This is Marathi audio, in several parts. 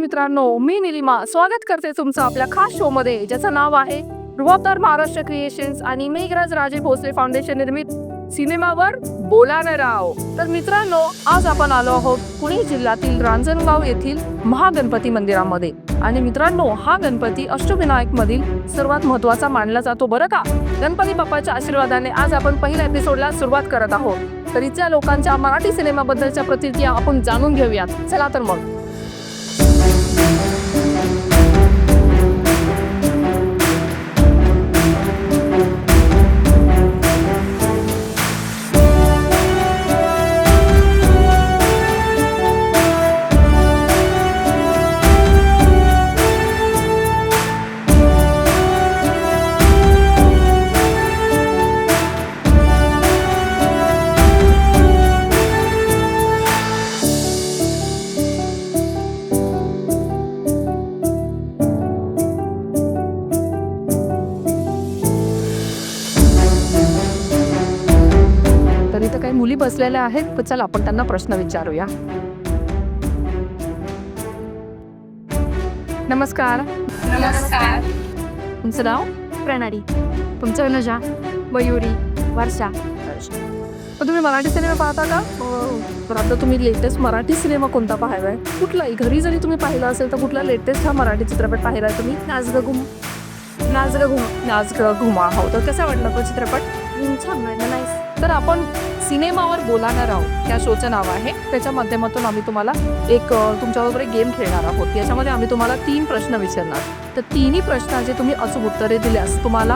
मित्रांनो मी निलिमा. स्वागत करते तुमचं आपल्या खास शो मध्ये ज्याचं नाव आहे रुबाबदार महाराष्ट्र क्रिएशन्स आणि मेघराज राजे भोसले फाउंडेशन निर्मित सिनेमावर बोला राव. तर मित्रांनो आज आपण आलो आहोत पुणे जिल्ह्यातील रांजणगाव येथील महागणपती मंदिरामध्ये. आणि मित्रांनो हा गणपती अष्टविनायक मधील सर्वात महत्त्वाचा मानला जातो बरं का? गणपती बाप्पाच्या आशीर्वादाने आज आपण पहिल्या एपिसोडला सुरुवात करत आहोत. तर इथल्या लोकांच्या मराठी सिनेमाबद्दलच्या प्रतिक्रिया आपण जाणून घेऊयात. चला तर मग. काही मुली बसलेल्या आहेत तर चला आपण त्यांना प्रश्न विचारूया. नमस्कार. नमस्कार. तुमचं नाव? प्रणाली. तुमचं अनुजा. मयुरी. वर्षा. मग तुम्ही मराठी सिनेमा पाहता का? तर आता तुम्ही लेटेस्ट मराठी सिनेमा कोणता पाहिलाय कुठलाही. घरी जरी तुम्ही पाहिला असेल तर कुठला लेटेस्ट हा मराठी चित्रपट पाहिलाय तुम्ही? नाच ग घुम नाच ग घुम नाच ग घुमा हो तर कसा वाटला तो चित्रपट? छान वाटलं. नाईस तर आपण सिनेमावर बोलाणार आहोत. त्या शोचं नाव आहे. त्याच्या माध्यमातून आम्ही तुम्हाला एक तुमच्याबरोबर एक गेम खेळणार आहोत. याच्यामध्ये आम्ही तुम्हाला तीन प्रश्न विचारणार. तर तिन्ही प्रश्नाचे तुम्ही अचूक उत्तरे दिल्यास तुम्हाला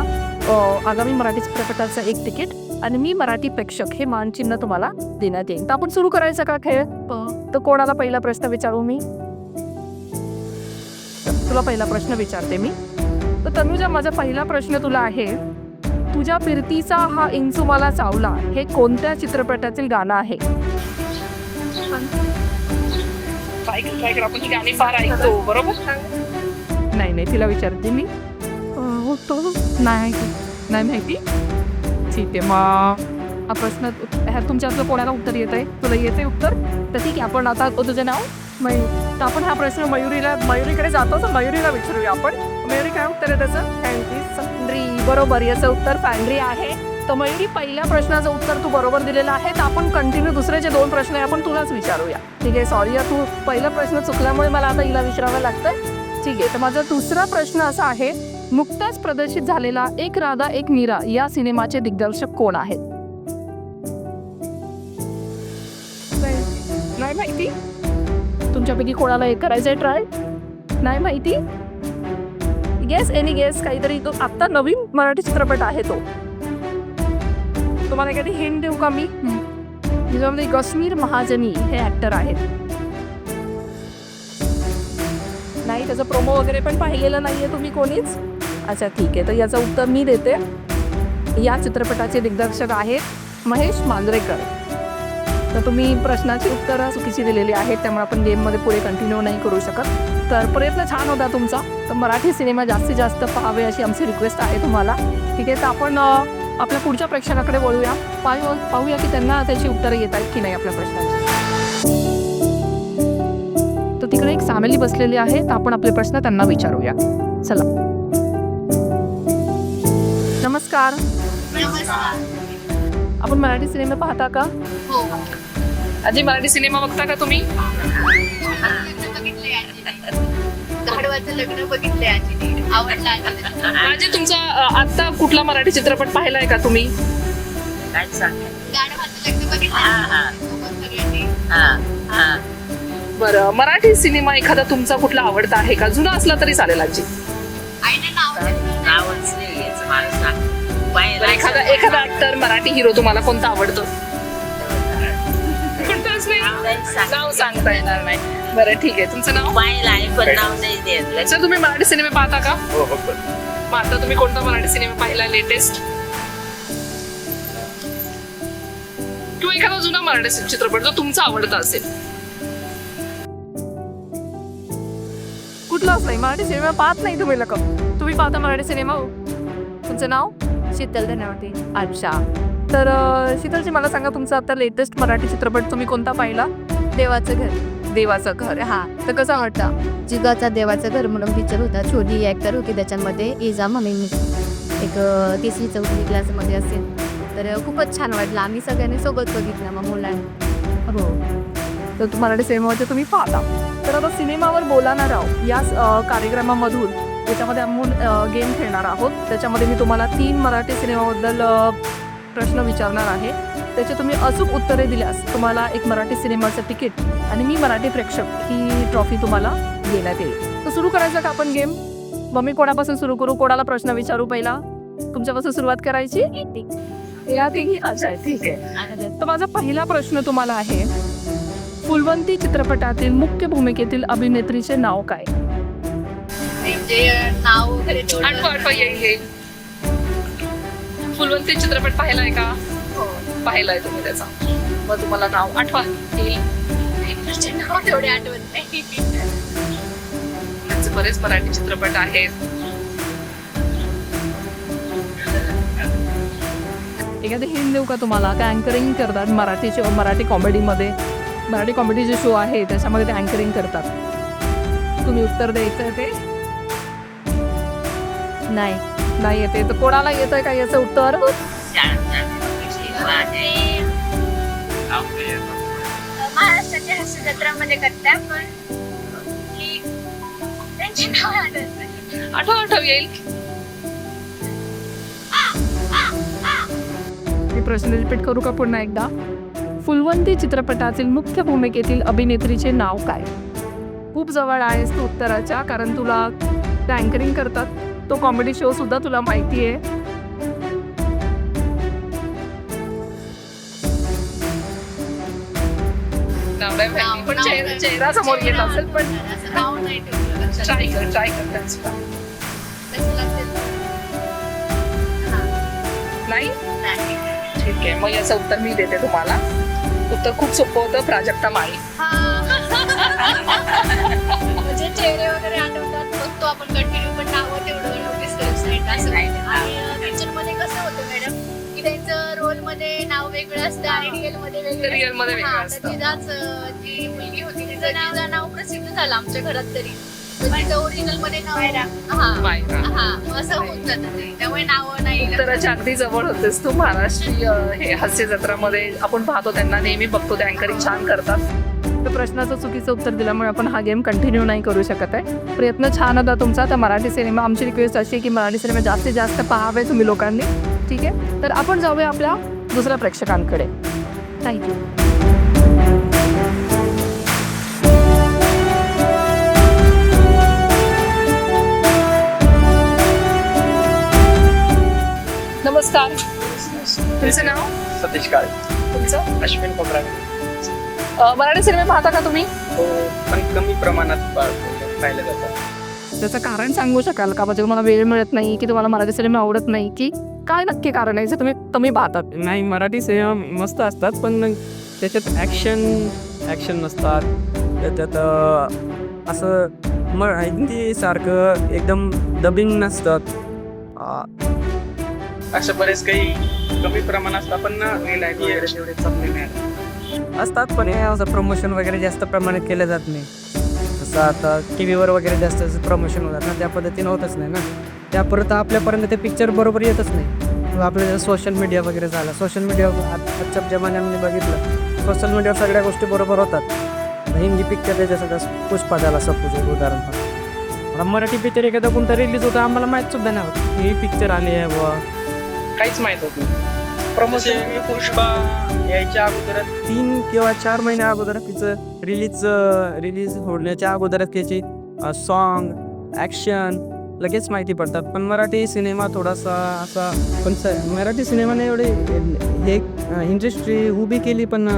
आगामी मराठी चित्रपटाचं एक तिकीट आणि मी मराठी प्रेक्षक हे मानचिन्ह तुम्हाला देण्यात येईल. तर आपण सुरू करायचं का खेळ? तर कोणाला पहिला प्रश्न विचारू मी? तुला पहिला प्रश्न विचारते मी. तर तनुजा माझा पहिला प्रश्न तुला आहे तुझ्या फिरतीचा हा इंचू मला चावला. हे कोणत्या चित्रपटातील गाणं आहे? नाही नाही तिला विचारते मी. होतो. नाही नाही माहिती. ठीक आहे मग हा प्रश्न ह्या तुमच्यातलं कोणाला उत्तर येत आहे तुला येते उत्तर? तर ठीक आहे आपण आता तुझं नाव? मयूर. तर आपण हा प्रश्न मयुरीला मयुरीकडे जातो तर मयुरीला विचारूया आपण. मयुरी काय उत्तर आहे त्याचं? फॅन्ड्री फॅन्ड्री बरोबर याचं उत्तर फॅन्ड्री आहे. तर मयुरी पहिल्या प्रश्नाचं उत्तर तू बरोबर दिलेलं आहे. तर आपण कंटिन्यू दुसरे जे दोन प्रश्न आहे. आपण तुलाच विचारूया. ठीक आहे सॉरी तू पहिला प्रश्न चुकल्यामुळे मला आता हिला विचारावं लागतं ठीक आहे तर माझा दुसरा प्रश्न असा आहे. नुकताच प्रदर्शित झालेला एक राधा एक मीरा या सिनेमाचे दिग्दर्शक कोण आहेत? नाही माहिती. तुमच्यापैकी कोणाला हे करायचंय ट्राय नाही माहिती? गेस एनी गेस काहीतरी तो आत्ता नवीन मराठी चित्रपट आहे तो. तुम्हाला एखादी हिंट देऊ का मी? ज्याच्यामध्ये कश्मीर महाजनी हे ऍक्टर आहेत. नाही त्याचं प्रोमो वगैरे पण पाहिलेलं नाहीये तुम्ही कोणीच. अच्छा ठीक आहे. तर याचं उत्तर मी देते. या चित्रपटाचे दिग्दर्शक आहेत महेश मांजरेकर. तर तुम्ही प्रश्नाची उत्तरं चुकीची दिलेली आहेत त्यामुळे आपण गेममध्ये पुढे कंटिन्यू नाही करू शकत. तर प्रयत्न छान होता तुमचा. तर मराठी सिनेमा जास्तीत जास्त पाहावे अशी आमची रिक्वेस्ट आहे तुम्हाला. ठीक आहे तर आपण आपल्या पुढच्या प्रेक्षकाकडे वळूया. पाहू पाहूया की त्यांना त्याची उत्तरं येत आहेत की नाही आपल्या प्रश्नांची. तर तिकडे एक फॅमिली बसलेली आहे तर आपण आपले प्रश्न त्यांना विचारूया. चला. नमस्कार. नमस्कार. आपण मराठी सिनेमा पाहता का? आजी मराठी सिनेमा बघता का तुम्ही? गाढवाचं लग्न आजीने आवडला आजी तुमचा अ, आत्ता कुठला मराठी चित्रपट पाहिलाय का तुम्ही? काय गाढवाचं लग्न बघितलं हा, हा. हा हा बरं मराठी सिनेमा एखादा तुमचा कुठला आवडता आहे का? जुना असला तरी चालेल आजी. बरं, एखादा एखादा ऍक्टर मराठी हिरो तुम्हाला कोणता आवडतो? नाव सांगता येणार नाही. बरं ठीक आहे. तुमचं नाव? पाहिलं आहे पण नाव नाही देत सर तुम्ही मराठी सिनेमे पाहता का? मग आता तुम्ही कोणता मराठी सिनेमा पाहिला लेटेस्ट? किंवा एखादा जुना मराठी चित्रपट जो तुमचा आवडता असेल. कुठलाच नाही मराठी सिनेमा पाहत नाही तुम्ही लोक. तुम्ही पाहता मराठी सिनेमा तुमचं नाव? शीतल धनावते अच्छा. तर शीतलजी मला सांगा तुमचा आता लेटेस्ट मराठी चित्रपट तुम्ही कोणता पाहिला? देवाचं घर. देवाचं घर. हा. तर कसं वाटतं? जिगाचा देवाचं घर म्हणून पिक्चर होता. छोटी ॲक्टर होती त्याच्यामध्ये इजा म्हणून एक तिसरी चौथी क्लासमध्ये असेल. तर खूपच छान वाटलं. आम्ही सगळ्यांनी सोबत बघितलं मग मुलांनी. हो. तर तू मराठी सिनेमावरती तुम्ही पाहता. तर आता सिनेमावर बोलणार आहोत या कार्यक्रमामधून त्याच्यामध्ये आपण गेम खेळणार आहोत. त्याच्यामध्ये मी तुम्हाला तीन मराठी सिनेमाबद्दल प्रश्न विचारणार आहे. त्याचे तुम्ही अचूक उत्तरे दिल्यास तुम्हाला एक मराठी सिनेमाचं तिकीट आणि मी मराठी प्रेक्षक ही ट्रॉफी तुम्हाला देण्यात येईल. तर सुरू करायचं का आपण गेम? मग मी कोणापासून सुरू करू? कोणाला प्रश्न विचारू पहिला? तुमच्यापासून सुरुवात करायची? या तिघी. अच्छा ठीक आहे. तर माझा पहिला प्रश्न तुम्हाला आहे फुलवंती चित्रपटातील मुख्य भूमिकेतील अभिनेत्रीचे नाव काय? म्हणजे नाव वगैरे तेवढं- येईल येईल. फुलवंती चित्रपट पाहिलाय का? हो. पाहिलाय तुम्ही त्याचा. मग तुम्हाला नाव आठवा येईल. Actorचे नाव तेवढे आठवत नाही. त्यांचे बरेच मराठी चित्रपट आहेत. एखादे हिंट देऊ का तुम्हाला? काय अँकरिंग करतात मराठीचे मराठी कॉमेडीमध्ये मराठी कॉमेडीचे शो आहे त्याच्यामध्ये ते अँकरिंग करतात. तुम्ही उत्तर द्यायचं ते? नाही. नाही येते तर कोणाला येतंय का याचं उत्तर? महाराष्ट्राच्या हास्य जत्रामध्ये करतात पण त्यांची नाव आठव आठव येईल मी प्रश्न रिपीट करू का पुन्हा एकदा? फुलवंती चित्रपटातील मुख्य भूमिकेतील अभिनेत्रीचे नाव काय? खूप जवळ आहेस तू उत्तराच्या कारण तुला ते अँकरिंग करतात. तो कॉमेडी शो सुद्धा तुला माहिती आहे पण चेहरा समोर येत असेल पण. ट्राय कर ट्राय कर? हा, नाही. ठीक आहे मग याचं उत्तर मी देते तुम्हाला उत्तर खूप सोपं होतं प्राजक्ता माळी हा. म्हणजे चेहरे वगैरे आठवतात बघतो आपण कंटिन्यू नाही असं नाही. आणि पिक्चरमध्ये कसं होतं मॅडम की त्यांचं रोलमध्ये नाव वेगळं असतं आणि रिअलमध्ये वेगळं Real मध्ये वेगळं हा, तर असतं. तिलाच अं, जी मुलगी होती तिचं तिचं नाव प्रसिद्ध झालं आमच्या घरात तरी. तर तिचं ओरिजिनलमध्ये नाव हा. मायरा. हा असं होत जातं ते. त्यामुळे नाव नाही उत्तराच्या अगदी जवळ होतेस तू. महाराष्ट्रीय हे हास्य जत्रामध्ये आपण पाहतो त्यांना नेहमी बघतो ते अँकरिंग छान करतात. तर प्रश्नाचं चुकीचं उत्तर दिल्यामुळे आपण हा गेम कंटिन्यू नाही करू शकत आहे. प्रयत्न छान होता तुमचा. तर मराठी सिनेमा आमची रिक्वेस्ट अशी आहे की मराठी सिनेमा जास्तीत जास्त पाहावे तुम्ही लोकांनी. ठीक आहे? तर आपण जाऊया आपल्या दुसऱ्या प्रेक्षकांकडे. थँक्यू नमस्कार. तुमचं नाव? सतीश काळे. तुमचं? अश्विन कोबरा अ, मराठी सिनेमे पाहता का तुम्ही हो पण कमी प्रमाणात पाहिलं जातं त्याचं कारण सांगू शकाल का म्हणजे तुम्हाला वेळ मिळत नाही की तुम्हाला मराठी सिनेमे आवडत नाही की काय नक्की कारण आहे जे तुम्ही कमी पाहतात नाही मराठी सिनेमा मस्त असतात पण त्याच्यात ॲक्शन ॲक्शन नसतात त्याच्यात अ, असं म हिंदीसारखं एकदम डबिंग नसतात अ, अशा बरेच काही कमी प्रमाणात असतात पण रिलायटी वगैरे एवढे चांगले नाही असतात पण हे असं प्रमोशन वगैरे जास्त प्रमाणात केलं जात नाही. जसं आता टी व्हीवर वगैरे जास्त प्रमोशन होतात ना त्या पद्धतीनं होतच नाही ना. त्या परत आपल्यापर्यंत ते पिक्चर बरोबर येतच नाही. आपलं सोशल मीडिया वगैरे झालं सोशल मीडिया आजच्या जमान्यामध्ये बघितलं सोशल मीडियावर सगळ्या गोष्टी बरोबर होतात. हिंदी पिक्चर त्याच्या सगळं पुष्पा झाला सपोज एक उदाहरण आता मराठी पिक्चर एखादा कोणता रिलीज होता आम्हाला माहीत सुद्धा नाही होत. हे पिक्चर आले आहे बुवा. काहीच माहीत होत नाही. प्रमोशन पुष्पा यायच्या अगोदर तीन किंवा चार महिन्या अगोदर तिचं रिलीज रिलीज होण्याच्या अगोदर त्याची सॉन्ग ॲक्शन लगेच माहिती पडतात. पण मराठी सिनेमा थोडासा असा पण स मराठी सिनेमाने एवढे हे इंडस्ट्री उभी केली पण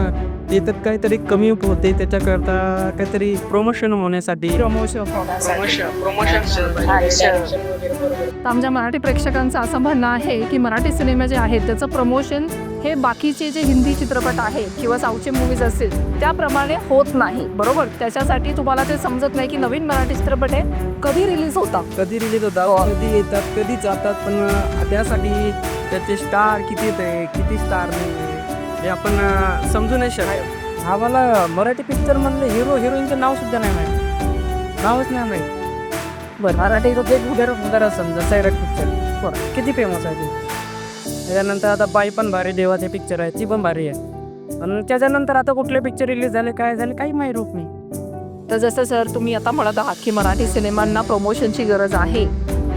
त्याच्यात काहीतरी कमी होते त्याच्याकरता काहीतरी प्रमोशन होण्यासाठी. प्रमोशन प्रमोशन प्रमोशन तर आमच्या मराठी प्रेक्षकांचं असं म्हणणं आहे की मराठी सिनेमे जे आहेत त्याचं प्रमोशन हे बाकीचे जे हिंदी चित्रपट आहेत किंवा साऊथचे मूवीज असतील त्याप्रमाणे होत नाही. बरोबर? त्याच्यासाठी तुम्हाला ते समजत नाही की नवीन मराठी चित्रपट हे कधी रिलीज होता कधी रिलीज होतात कधी येतात कधी जातात पण त्यासाठी त्याचे स्टार किती येते किती स्टार नाही. हे आपण अं, समजू नाही शकत. आम्हाला मराठी पिक्चरमधले हिरो हिरोईनचं नाव सुद्धा नाही माहीत. नावच नाही माहीत. बरं. मराठी हिरो एक उदाहरण उदाहरण समजा सैराट पिक्चर बरं किती फेमस आहे ते? त्याच्यानंतर आता बाई पण भारी देवाचे पिक्चर आहे ती पण भारी आहे. पण त्याच्यानंतर आता कुठले पिक्चर रिलीज झाले काय झाले काही माहीत रूप नाही. तर जसं सर तुम्ही आता म्हणत आहात की मराठी सिनेमांना प्रमोशनची गरज आहे.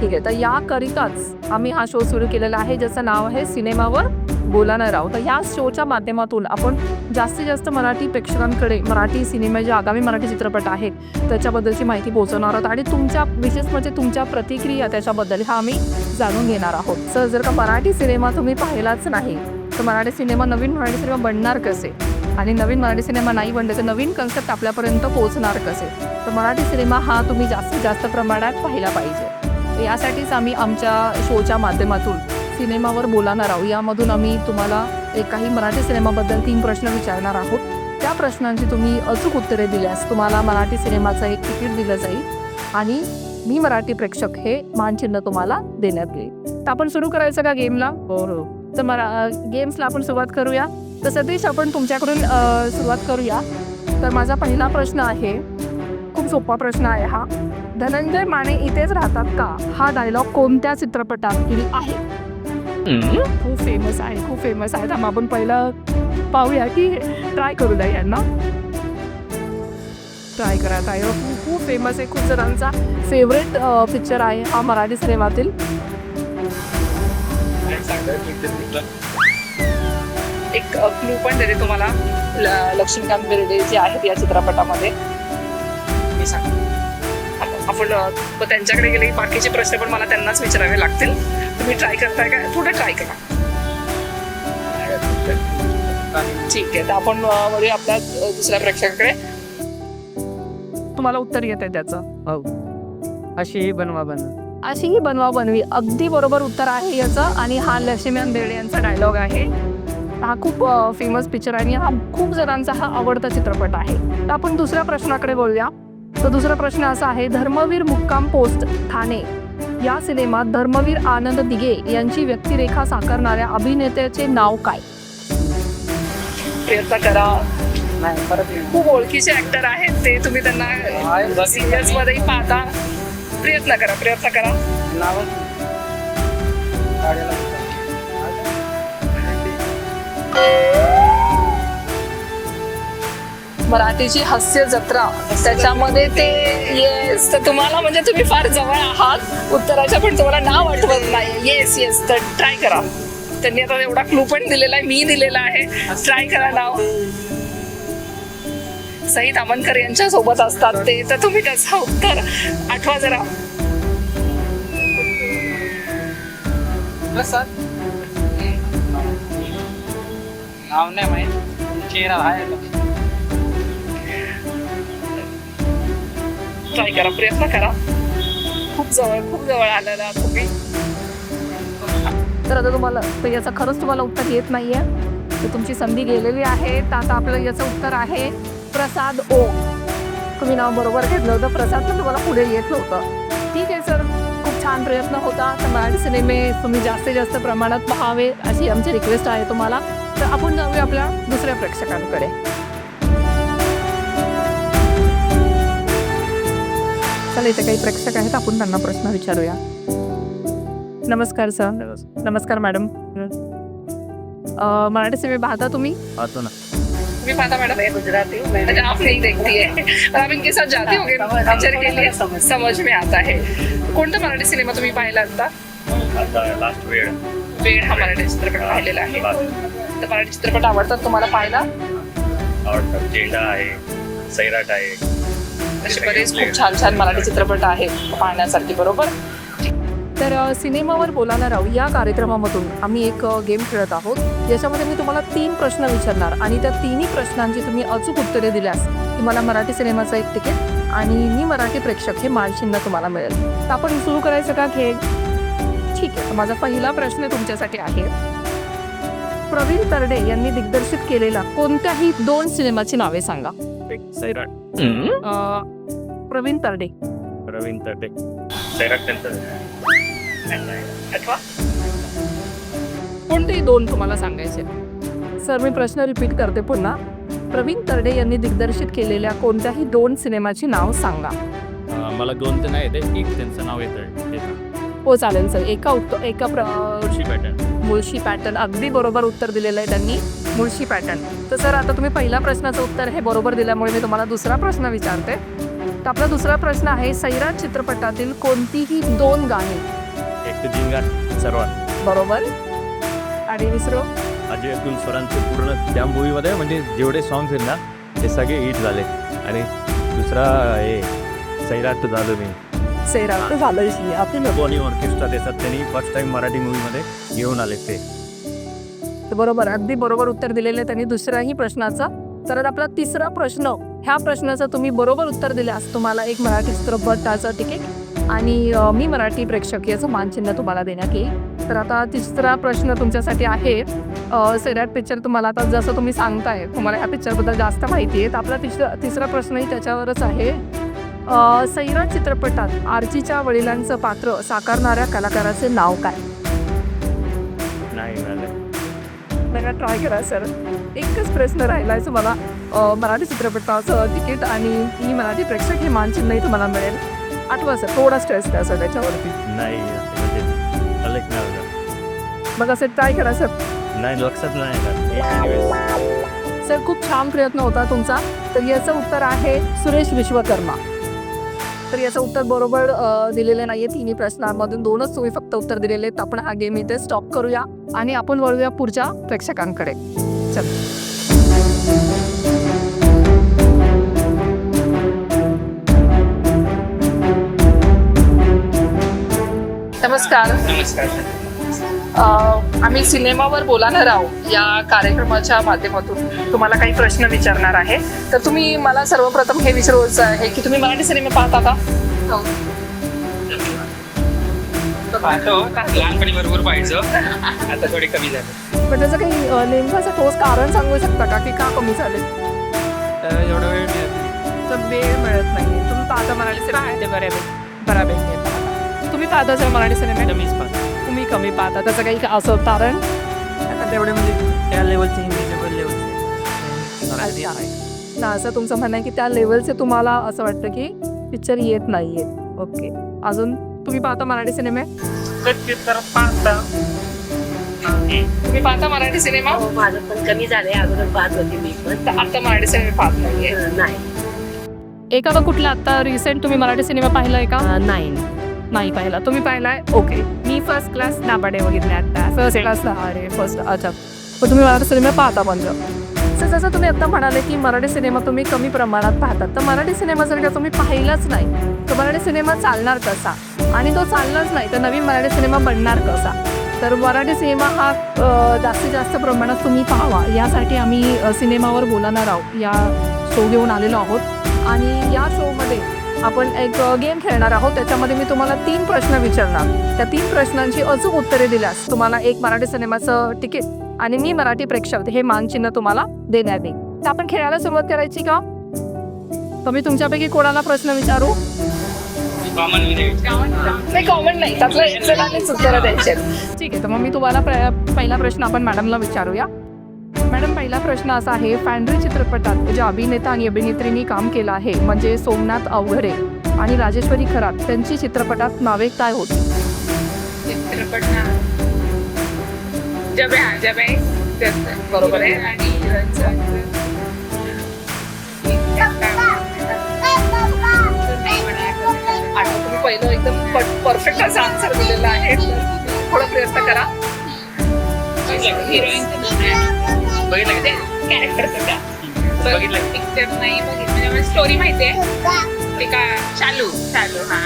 ठीक आहे तर याकरिताच आम्ही हा शो सुरू केलेला आहे ज्याचं नाव आहे सिनेमावर बोलायला आहोत तर या शोच्या माध्यमातून आपण जास्तीत जास्त मराठी प्रेक्षकांकडे मराठी सिनेमा जे आगामी मराठी चित्रपट आहेत त्याच्याबद्दलची माहिती पोहोचवणार आहोत आणि तुमच्या विशेष म्हणजे तुमच्या प्रतिक्रिया त्याच्याबद्दल हा आम्ही जाणून घेणार आहोत. सर जर का मराठी सिनेमा तुम्ही पाहिलाच नाही तर मराठी सिनेमा नवीन मराठी सिनेमा बनणार कसे? आणि नवीन मराठी सिनेमा नाही बनले तर नवीन कन्सेप्ट आपल्यापर्यंत पोहोचणार कसे? तर मराठी सिनेमा हा तुम्ही जास्तीत जास्त प्रमाणात पाहिला पाहिजे. यासाठीच आम्ही आमच्या शोच्या माध्यमातून सिनेमावर बोलणार आहोत. यामधून आम्ही तुम्हाला एक काही मराठी सिनेमाबद्दल तीन प्रश्न विचारणार आहोत. त्या प्रश्नांची तुम्ही अचूक उत्तरे दिल्यास तुम्हाला मराठी सिनेमाचं एक तिकीट दिलं जाईल आणि मी मराठी प्रेक्षक हे मानचिन्ह तुम्हाला देण्यात येईल. तर आपण सुरू करायचं का गेमला? हो हो. तर मला गेम्सला आपण सुरुवात करूया. तर सतीश आपण तुमच्याकडून सुरुवात करूया. तर माझा पहिला प्रश्न आहे खूप सोपा प्रश्न आहे हा. धनंजय माने इथेच राहतात का? हा डायलॉग कोणत्या चित्रपटातील आहे? खूप फेमस आहे खूप फेमस आहे त्यामुळे आपण पहिलं पाहूया की ट्राय करू द्या यांना ट्राय करा डायलॉग खूप खूप फेमस आहे खूप जणांचा फेवरेट पिक्चर आहे हा मराठी सिनेमातील एक क्लू पण देते तुम्हाला. लक्ष्मीकांत बेर्डे जे आहेत या चित्रपटामध्ये. मी सांगते. आपण त्यांच्याकडे गेले की बाकीचे प्रश्न पण मला त्यांनाच विचारावे लागतील. तुम्ही ट्राय करताय का? थोडं ट्राय करा. ठीक आहे तर आपण वळूया आपल्या दुसऱ्या प्रेक्षकाकडे. तुम्हाला उत्तर येत आहे त्याचं. हो. अशी बनवा बनवा. अशी ही बनवा बनवी. अगदी बरोबर उत्तर आहे याचं. आणि हा लक्ष्मीकांत बेर्डे यांचा डायलॉग आहे. हा खूप फेमस पिक्चर आहे आणि हा खूप जणांचा हा आवडता चित्रपट आहे. तर आपण दुसऱ्या प्रश्नाकडे बोलूया. तर दुसरा प्रश्न असा आहे धर्मवीर मुक्काम पोस्ट ठाणे. या सिनेमात धर्मवीर आनंद दिघे यांची व्यक्तिरेखा साकारणाऱ्या अभिनेत्याचे नाव काय? प्रयत्न करा. खूप ओळखीचे ऍक्टर आहेत ते तुम्ही त्यांना सिरियल्स मध्येही पाहता. प्रयत्न करा प्रयत्न करा. नाव. मराठीची हास्य जत्रा. त्याच्यामध्ये ते येस तर तुम्हाला म्हणजे तुम्ही फार जवळ आहात. उत्तराच्या पण तुम्हाला नाव आठवत नाही. येस येस तर ट्राय करा. त्यांनी आता एवढा क्लू पण दिलेला आहे मी दिलेला आहे. ट्राय करा नाव. सई तामणकर यांच्या सोबत असतात ते. तर तुम्ही त्याचं उत्तर आठवा जरा. नाव नाही माहीत. चेहरा आहे ट्राय करा? प्रयत्न करा. खूप जवळ खूप जवळ आलेला आहात तुम्ही. तर आता तुम्हाला तर याचं खरंच तुम्हाला उत्तर येत नाही आहे तर तुमची संधी गेलेली आहे. तर आता आपलं याचं उत्तर आहे प्रसाद ओ. तुम्ही नाव बरोबर घेतलं होतं. प्रसाद पण तुम्हाला पुढे येत नव्हतं. ठीक आहे सर खूप छान प्रयत्न होता. तर मराठी सिनेमे तुम्ही जास्तीत जास्त प्रमाणात पाहावे अशी आमची रिक्वेस्ट आहे तुम्हाला. तर आपण जाऊया आपल्या दुसऱ्या प्रेक्षकांकडे. चला इथे काही प्रेक्षक आहेत आपण त्यांना प्रश्न विचारूया. नमस्कार सर नमस्कार. मॅडम अ, मराठी सिनेमे पाहता तुम्ही? पाहतो ना. तुम्ही पाहता मैडम मैं गुजराती हूँ अच्छा आप नहीं देखती है. और आप इनके साथ जाते होगे. पिक्चर के लिए समझ में आता है. कोणता मराठी सिनेमा तुम्ही पाहिला आता? आता लास्ट वेळ. वेळ हा मराठी चित्रपट पाहिलेला आहे. तर मराठी चित्रपट आवडतात तुम्हाला पाहायला? आवडतात. झेंडा आहे सैराट आहे. असे बरेच खूप छान छान मराठी चित्रपट आहेत पाहण्यासारखे बरोबर? तर सिनेमावर बोलायला राहू या कार्यक्रमामधून आम्ही एक गेम खेळत आहोत. याच्यामध्ये मी तुम्हाला तीन प्रश्न विचारणार आणि त्या तिन्ही प्रश्नांची तुम्ही अचूक उत्तरे दिल्यास तुम्हाला मराठी सिनेमाचं एक तिकीट आणि मी मराठी प्रेक्षक हे मानचिन्ह तुम्हाला मिळेल. तर आपण सुरू करायचं का खेळ? ठीक आहे माझा पहिला प्रश्न तुमच्यासाठी आहे. प्रवीण तरडे यांनी दिग्दर्शित केलेला कोणत्याही दोन सिनेमाची नावे सांगा. सैराट. अ, प्रवीण तरडे. रवींद्र तरडे. सैराट कोणतेही दोन तुम्हाला सांगायचे. सर मी प्रश्न रिपीट करते पुन्हा. प्रवीण तरडे यांनी दिग्दर्शित केलेल्या कोणत्याही दोन सिनेमाची नाव सांगा. मला दोन तर नाही येते एक त्यांचं नाव येतं हो चालेल सर एका उत्तर एका प्र खुशी पॅटर्न मुळशी पॅटर्न अगदी बरोबर उत्तर दिलेलं आहे त्यांनी. मुळशी पॅटर्न तर सर आता तुम्ही पहिल्या प्रश्नाचं उत्तर हे बरोबर दिल्यामुळे मी तुम्हाला दुसरा प्रश्न विचारते. तर आपला दुसरा प्रश्न आहे सैराट चित्रपटातील कोणतीही दोन गाणी. सर्वात. बरोबर. आणि दुसरं अजय अब्दुल सरांचे पूर्ण त्या मूवीमध्ये म्हणजे जेवढे सॉंग्स आहेत ना ते सगळे हिट झाले. आणि दुसरा हे सैराट झालो मी. सैराट झालं आपण दोन्ही ऑर्केस्ट्रा त्याच्यात त्यांनी फर्स्ट टाइम मराठी मूवीमध्ये घेऊन आले ते. बरोबर अगदी बरोबर उत्तर दिलेलं त्यांनी दुसऱ्याही प्रश्नाचा. तर आपला तिसरा प्रश्न ह्या प्रश्नाचं तुम्ही बरोबर उत्तर दिल्यास तुम्हाला एक मराठी चित्रपटाचं तिकीट आणि मी मराठी प्रेक्षक याचं मानचिन्ह तुम्हाला देण्यात येईल. तर आता तिसरा प्रश्न तुमच्यासाठी आहे. सैराट पिक्चर तुम्हाला आता जसं तुम्ही सांगताय तुम्हाला ह्या पिक्चरबद्दल जास्त माहिती आहे. तर आपला तिसरा तिसरा प्रश्नही त्याच्यावरच आहे. अ, सैराट चित्रपटात आर्चीच्या वडिलांचं पात्र साकारणाऱ्या कलाकाराचे नाव काय? नाही नका ट्राय करा सर एकच प्रश्न राहिला आहे तुम्हाला. मराठी चित्रपटाचं तिकीट आणि ही मराठी प्रेक्षक हे मानचिन्हही तुम्हाला मिळेल. आठवा सर थोडा स्ट्रेस द्या सर त्याच्यावरती. नाही म्हणजे मला. मग असं ट्राय करा सर नाही लक्षात नाही सर खूप छान प्रयत्न होता तुमचा. तर याचं उत्तर आहे सुरेश विश्वकर्मा. तर याचं उत्तर बरोबर दिलेलं नाही आहे तिन्ही प्रश्नांमधून दोनच तुम्ही फक्त उत्तर दिलेले आहेत. आपण हा गेम इथे स्टॉप करूया आणि आपण वळूया पुढच्या प्रेक्षकांकडे. चल. नमस्कार. नमस्कार. आम्ही सिनेमावर बोलणार आहोत या कार्यक्रमाच्या माध्यमातून तुम्हाला काही प्रश्न विचारणार आहे. तर तुम्ही मला सर्वप्रथम हे विचारायचं आहे की तुम्ही मराठी सिनेमा पाहता का? पाहतो. लहानपणी बरोबर पाहायचं. आता थोडे कमी झाले. पण त्याचं काही नेमकं असं ठोस कारण सांगू शकता का की का कमी झाले? एवढा वेळ मिळत नाही. तर वेळ मिळत नाही तुम्ही पाहता मराठी सिनेमा? ते बऱ्यापैकी. बऱ्यापैकी. तुम्ही पाहता सर मराठी सिनेमा? कमीच पाहतो. तुम्ही कमी पाहता. त्याचं काही असं कारण? आता तेवढे म्हणजे त्या लेवलचे लेवल लेवलचे ना असं तुमचं म्हणणं आहे की त्या लेवलचे तुम्हाला असं वाटतं की पिक्चर येत नाही आहेत ओके अजून तुम्ही पाहता मराठी सिनेमे पाहता तुम्ही पाहता मराठी सिनेमा हो माझं पण कमी झालंय. अगोदर पाहत होती मी पण. आता मराठी सिनेमे पाहत नाहीये. नाही. एखादा कुठला? आता रिसेंट तुम्ही मराठी सिनेमा पाहिलाय का? नाही. नाही पाहिला. तुम्ही पाहिलाय? ओके मी फर्स्ट क्लास नाबाडे बघितले आता. फर्स्ट क्लास अरे फर्स्ट अच्छा. पण तुम्ही मराठी सिनेमा पाहता पण सर जसं तुम्ही आता म्हणाले की मराठी सिनेमा तुम्ही कमी प्रमाणात पाहतात तर मराठी सिनेमा जर का तुम्ही पाहिलाच नाही तर मराठी सिनेमा चालणार कसा? आणि तो चाललाच नाही तर नवीन मराठी सिनेमा बनणार कसा? तर मराठी सिनेमा हा जास्तीत जास्त प्रमाणात तुम्ही पाहावा. यासाठी आम्ही सिनेमावर बोलणार आहोत. या शो घेऊन आलेलो आहोत. आणि या शोमध्ये आपण एक गेम खेळणार आहोत. त्याच्यामध्ये मी तुम्हाला तीन प्रश्न विचारणार. त्या तीन प्रश्नांची अचूक उत्तरे दिल्यास तुम्हाला एक मराठी सिनेमाचं तिकीट आणि मी मराठी प्रेक्षक हे मानचिन्ह तुम्हाला देण्यात येईल. तर आपण खेळायला सुरुवात करायची का? तर मी तुमच्यापैकी कोणाला प्रश्न विचारू? कॉमन नाही कॉमन नाही. त्यातलं एकजणानेच उत्तरं द्यायचे ठीक आहे तर मग मी तुम्हाला पहिला प्रश्न आपण मॅडमला विचारूया. मॅडम पहिला प्रश्न असा आहे फॅन्ड्री चित्रपटात ज्या अभिनेता आणि अभिनेत्रींनी काम केलं आहे म्हणजे सोमनाथ अवघडे आणि राजेश्वरी खरात त्यांची चित्रपटात नावे काय होती? चित्रपट ना जब आहे जब. आहे बरोबर. आहे. आणि पहिलं एकदम परफेक्ट असा आन्सर दिलेला आहे. थोडा प्रयत्न करा. हिरोईन बघितलं का ते? कॅरेक्टरचं त्या बघितलं पिक्चर नाही बघितलं. स्टोरी माहिती आहे. ते का? चालू. चालू हा.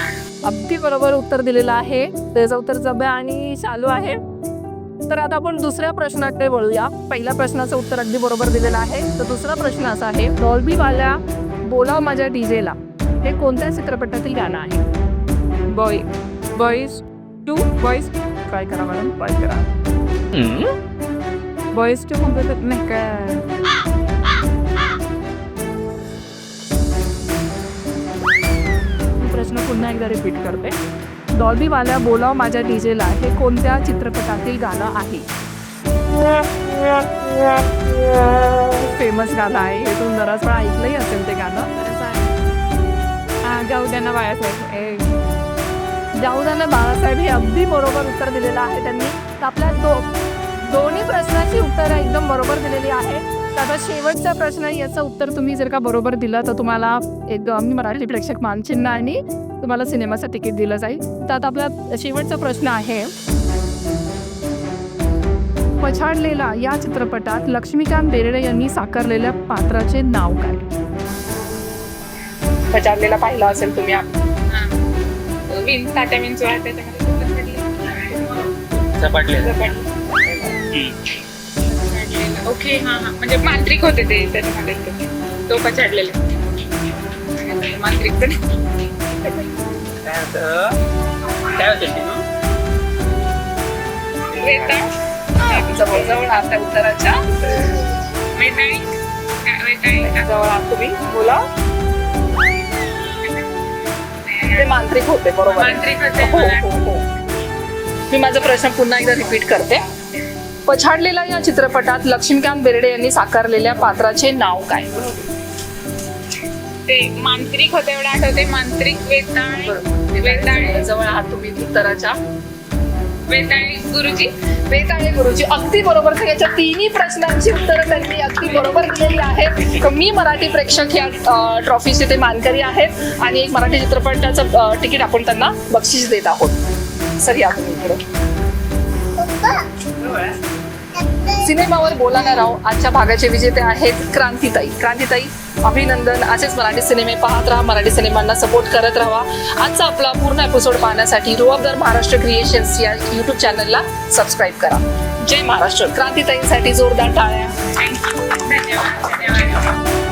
अगदी बरोबर उत्तर दिलेलं आहे. त्याचं उत्तर जब्या आणि चालू आहे. तर आता आपण दुसऱ्या प्रश्नाकडे वळूया. पहिल्या प्रश्नाचं उत्तर अगदी बरोबर दिलेलं आहे. तर दुसरा प्रश्न असा आहे डॉल्बीवाल्या बोला माझ्या डीजेला. हे कोणत्या चित्रपटातील गाणं आहे? Boy boys two boys try करा मॅडम ट्राय करा. बॉईज टू कोणतं नाही काय मी प्रश्न पुन्हा एकदा रिपीट करते. डॉल्बीवाल्या बोलाव माझ्या डीजेला हे कोणत्या चित्रपटातील गाणं आहे? फेमस गाणं आहे. हे तुम्ही बराच वेळा ऐकलंही असेल ते गाणं. जाऊ द्या ना बाळासाहेब. जाऊ द्या ना बाळासाहेब. हे अगदी बरोबर उत्तर दिलेलं आहे त्यांनी. आपल्या दो दोन्ही प्रश्नाची उत्तरं एकदम बरोबर दिलेली आहे तर आता शेवटचा प्रश्न आहे, याचं उत्तर तुम्ही जर का बरोबर दिलं तर तुम्हाला एक मी मराठी प्रेक्षक मानचिन्ह आणि तुम्हाला सिनेमाचं तिकीट दिलं जाईल. तर आता आपला शेवटचा प्रश्न आहे. पछाडलेला या चित्रपटात लक्ष्मीकांत बेर्डे यांनी साकारलेल्या पात्राचे नाव काय? पछाडलेला पाहिला असेल तुम्ही विन तात्या विंचू आहे त्याच्यामध्ये झपाटले. ओके हा हा. म्हणजे मांत्रिक होते ते त्याच्यामध्ये तो पछाडलेले मांत्रिक पण. काय होतं? काय होतं शिनू? वेताळ. जवळ जवळ आहात त्या उत्तराच्या वेताळी वेताळी जवळ आहात तुम्ही बोला ते मांत्रिक होते बरोबर. मांत्रिक होते हो, मला हो, हो. मी माझा प्रश्न पुन्हा एकदा रिपीट करते. पछाडलेला या चित्रपटात लक्ष्मीकांत बेर्डे यांनी साकारलेल्या पात्राचे नाव काय? ते मांत्रिक होते एवढं आठवते मांत्रिक वेताळ वेताळ. जवळ आहात तुम्ही उत्तराच्या. वेताळी गुरुजी. वेताळे गुरुजी. अगदी बरोबर. याच्या तिन्ही प्रश्नांची उत्तरं त्यांनी अगदी बरोबर दिलेली आहेत. मी मराठी प्रेक्षक या ट्रॉफीचे ते मानकरी आहेत. आणि एक मराठी चित्रपटाचं तिकीट आपण त्यांना बक्षीस देत आहोत. सर या तुम्ही सिनेमावर बोलायला राव. आजच्या भागाचे विजेते आहेत क्रांतीताई. क्रांतीताई अभिनंदन. असेच मराठी सिनेमे पाहत राहा. मराठी सिनेमांना सपोर्ट करत राहा. आजचा आपला पूर्ण एपिसोड पाहण्यासाठी रुअबदर महाराष्ट्र क्रिएशन्स या युट्यूब चॅनलला सबस्क्राईब करा. जय महाराष्ट्र. क्रांतीताईंसाठी जोरदार टाळ्या. थँक्यू धन्यवाद. धन्यवाद.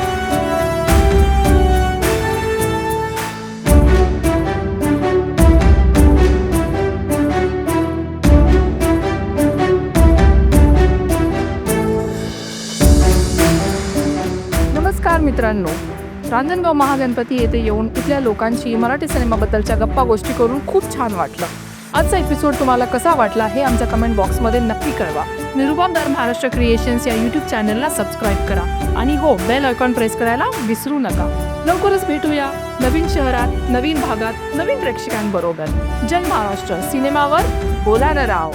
मित्रांनो रांजणगाव महागणपती येथे येऊन इथल्या लोकांशी मराठी सिनेमाबद्दलच्या गप्पा गोष्टी करून खूप छान वाटलं. आजचा एपिसोड तुम्हाला कसा वाटला हे आमच्या कमेंट बॉक्समध्ये नक्की कळवा. निरुपमदार महाराष्ट्र क्रिएशन्स या यूट्यूब चॅनलला सबस्क्राईब करा. आणि हो बेल आयकॉन प्रेस करायला विसरू नका. लवकरच भेटूया नवीन शहरात नवीन भागात नवीन प्रेक्षकांबरोबर. जय महाराष्ट्र सिनेमावर बोलायला राव.